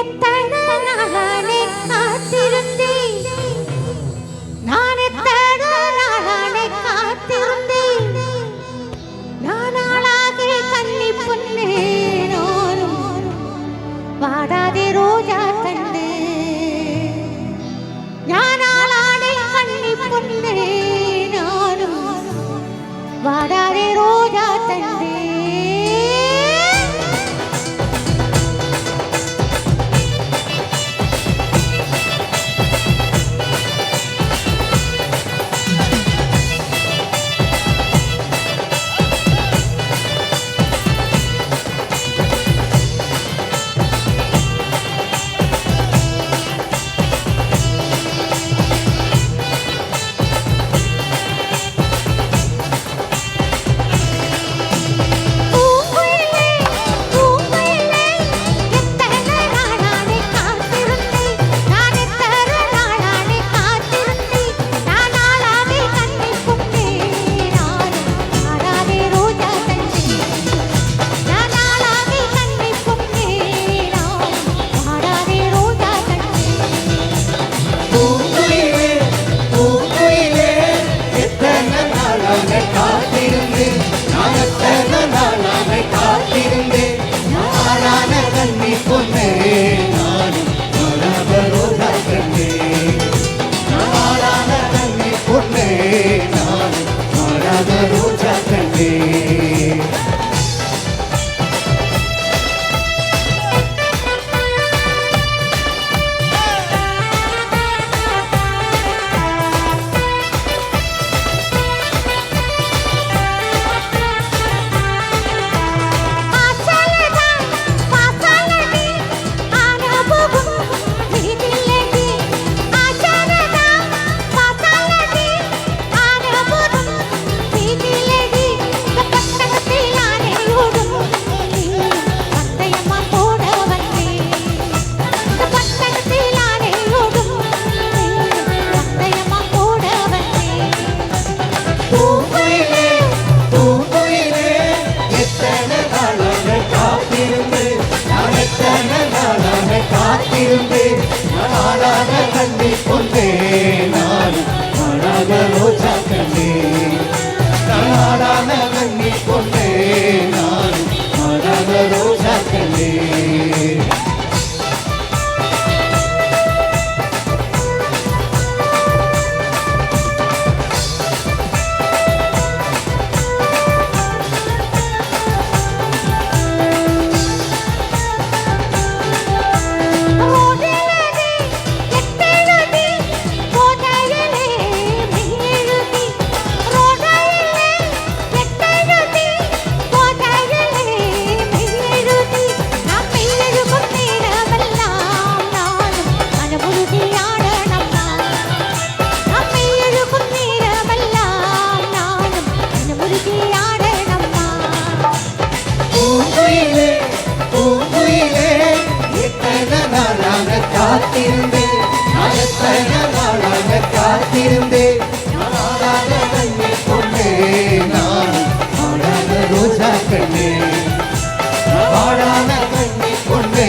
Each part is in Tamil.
எத்தனை நாளானே காத்திருந்தேன். நான் எத்தனை நாளானே காத்திருந்தேன். நானாளாகி கண்ணி வாடாதே ரோஜா கண்டு வாடாதே ரோ இருந்தே நானாக கண்டி கொண்டே நான் நானாக ரோஜா கண்டே நானாக கண்டி கொண்டே நான் காத்திருந்தே. ஆடாத கண்ணே பொண்ணே நான் ஆடாத ரோஜா கண்ணே. ஆடாத கண்ணே பொண்ணே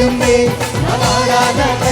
ஆராதனையிலும் மேல் ஆராதனை